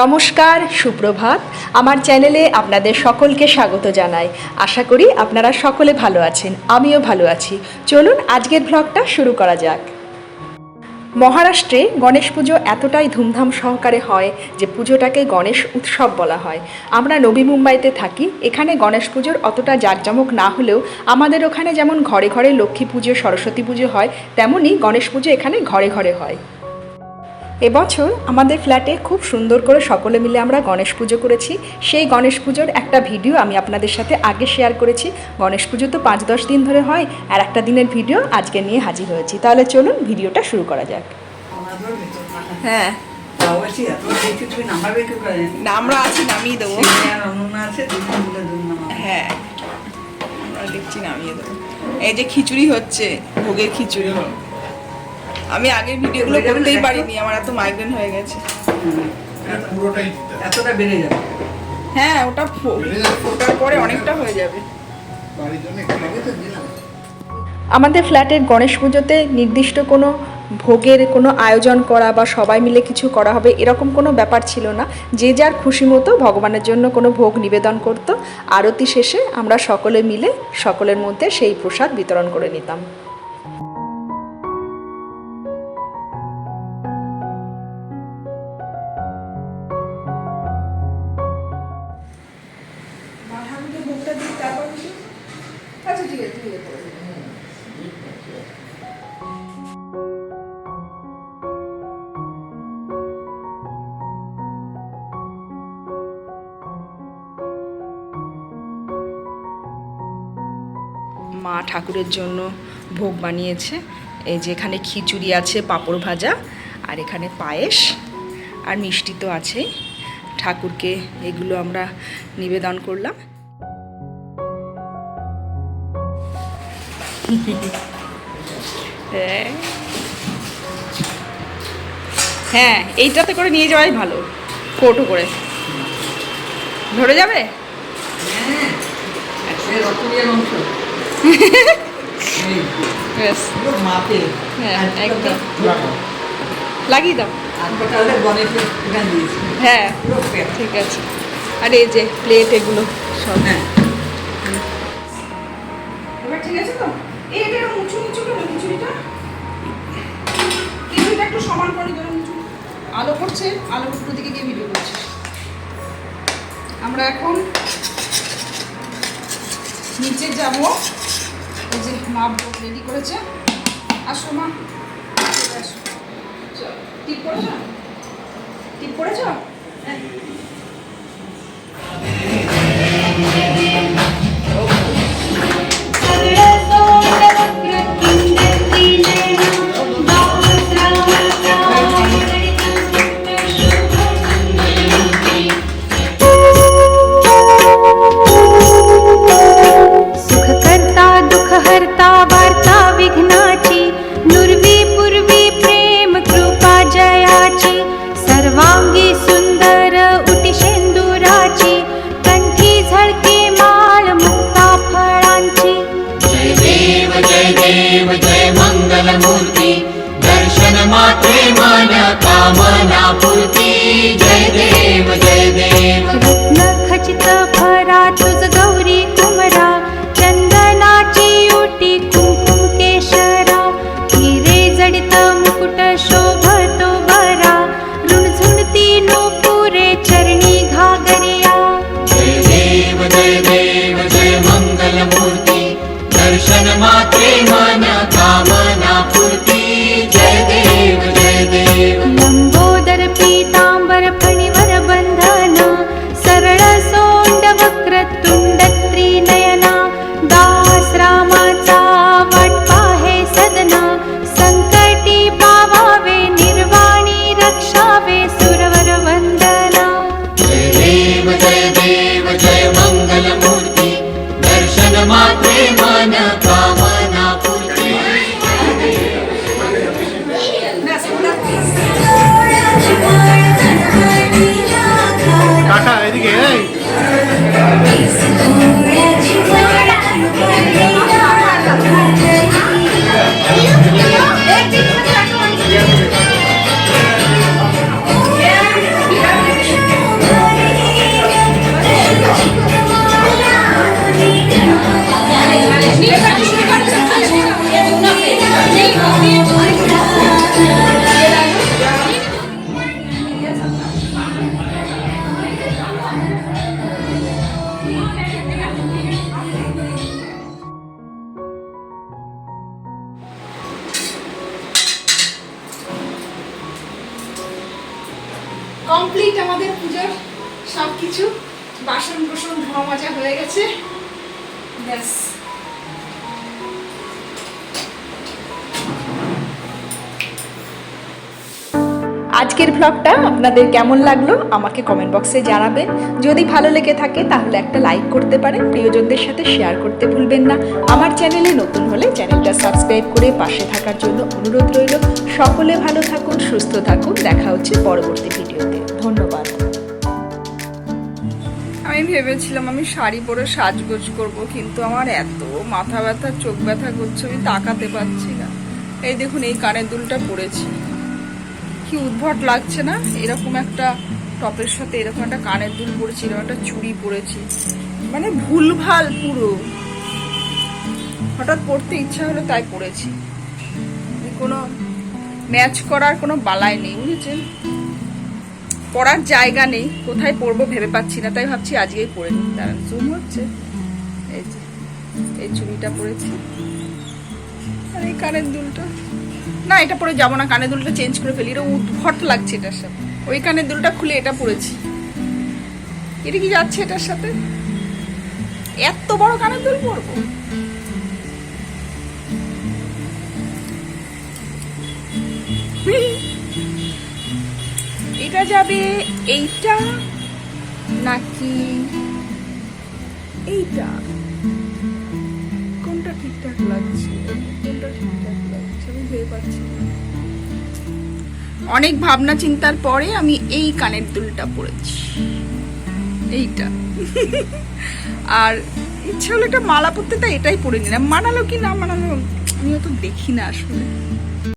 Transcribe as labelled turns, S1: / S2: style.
S1: নমস্কার, সুপ্রভাত। আমার চ্যানেলে আপনাদের সকলকে স্বাগত জানাই। আশা করি আপনারা সকলে ভালো আছেন, আমিও ভালো আছি। চলুন আজকের ভ্লগটা শুরু করা যাক। মহারাষ্ট্রে গণেশ পুজো এতটাই ধুমধাম সহকারে হয় যে পুজোটাকে গণেশ উৎসব বলা হয়। আমরা নবী মুম্বাইতে থাকি, এখানে গণেশ পুজোর অতটা জাঁকজমক না হলেও আমাদের ওখানে যেমন ঘরে ঘরে লক্ষ্মী পুজো, সরস্বতী পুজো হয় তেমনই গণেশ পুজো এখানে ঘরে ঘরে হয়। এবছর আমাদের ফ্ল্যাটে খুব সুন্দর করে সকলে মিলে আমরা গণেশ পুজো করেছি। সেই গণেশ পুজোর একটা ভিডিও আমি আপনাদের সাথে আগে শেয়ার করেছি। গণেশ পুজো তো পাঁচ দশ দিন ধরে হয় আর একটা দিনের ভিডিও আজকে নিয়ে হাজির হয়েছি। তাহলে চলুন ভিডিওটা শুরু করা যাক।
S2: হ্যাঁ। আমরা আছি, নামিয়ে দেবো। হ্যাঁ। আমরা দেখছি, নামিয়ে দেবো। এই যে খিচুড়ি হচ্ছে, ভোগের খিচুড়ি। আমি আগের ভিডিওগুলো করতেই পারিনি আমার এত মাইগ্রেন হয়ে গেছে।
S3: হবে।
S4: এতটা বেড়ে যাবে।
S2: হ্যাঁ ওটা ফোটার পরে অনেকটা হয়ে যাবে।
S1: আমাদের ফ্ল্যাটের গণেশ পুজোতে নির্দিষ্ট কোনো ভোগের কোনো আয়োজন করা বা সবাই মিলে কিছু করা হবে এরকম কোনো ব্যাপার ছিল না। যে যার খুশি মতো ভগবানের জন্য কোনো ভোগ নিবেদন করত। আরতি শেষে আমরা সকলে মিলে সকলের মধ্যে সেই প্রসাদ বিতরণ করে নিতাম।
S2: মা ঠাকুরের জন্য ভোগ বানিয়েছে। এই যে এখানে খিচুড়ি আছে, পাঁপড় ভাজা আর এখানে পায়েস আর মিষ্টি তো আছেই। ঠাকুরকে এগুলো আমরা নিবেদন করলাম। হ্যাঁ হ্যাঁ এইটাতে করে নিয়ে যাওয়াই ভালো। কৌটো করে। ধরে যাবে?
S4: হ্যাঁ
S2: লাগিয়ে দাও। হ্যাঁ ঠিক আছে। আর এই যে প্লেট এগুলো সব।
S4: হ্যাঁ।
S2: এবার ঠিক আছে তো? এই এটা এরকম উঁচু নিচু কেন খিচুড়িটা খিচুড়িটা একটু সমান করে ধরুন উঁচু আলো পড়ছে আলো উপর দিকে গিয়ে ভিডিও করছে। আমরা এখন নিচে যাব। এই যে মা রেডি করেছে। আসো মা। আসো। টিপ করেছ? টিপ করেছ?
S5: por I'm a. কমপ্লিট আমাদের
S2: পুজোর সব কিছু বাসন কোসন ধোয়া মাজা হয়ে গেছে। ব্যাস।
S1: আজকের ব্লগটা আপনাদের কেমন লাগল আমাকে কমেন্ট বক্সে জানাবেন। যদি ভালো লেগে থাকে তাহলে একটা লাইক করতে পারেন, প্রিয়জনদের সাথে শেয়ার করতে ভুলবেন না। আমার চ্যানেলে নতুন হলে চ্যানেলটা সাবস্ক্রাইব করে পাশে থাকার জন্য অনুরোধ রইল। সকলে ভালো থাকুন, সুস্থ থাকুন। দেখা হচ্ছে পরবর্তী ভিডিওতে। ধন্যবাদ।
S2: আমি ভেবেছিলাম আমি শাড়ি পরে সাজগোজ করব, কিন্তু আমার এত মাথা ব্যথা, চোখ ব্যথা করছে, আমি তাকাতে পারছি না। এই দেখুন, এই কানের দুলটা পরেছি কি উদ্ভট লাগছে না? এরকম একটা টপের সাথে এরকম একটা কানের দুল পরেছি এরকম একটা চুড়ি পরেছি মানে ভুলভাল পুরো। হঠাৎ পড়তে ইচ্ছা হলো তাই পড়েছি। কোনো ম্যাচ করার কোনো বালাই নেই, বুঝেছেন? পড়ার জায়গা নেই, কোথায় পড়ব ভেবে পাচ্ছি না, তাই ভাবছি আজকেই পড়ে নিই। দাঁড়ান জুম হচ্ছে? এই যে, এই চুড়িটা পরেছি আর এই কানের দুলটা? না, এটা পরে যাব না, কানের দুলটা চেঞ্জ করে ফেলি। এটা উদ্ভট লাগছে এটার সাথে। ওই কানের দুলটা খুলে এটা পরেছি। এটা কি যাচ্ছে এটার সাথে? এত বড় কানের দুল পরবো? এটা যাবে এইটা নাকি এইটা? কোনটা ঠিকঠাক লাগছে? কোনটা ঠিকঠাক অনেক ভাবনা চিন্তার পরে আমি এই কানের দুলটা পরেছি। এইটা। আর ইচ্ছা হলো একটা মালা পরতে, তাই এটাই পরে নিলাম। মানালো কি না মানালো আমিও তো দেখি না আসলে।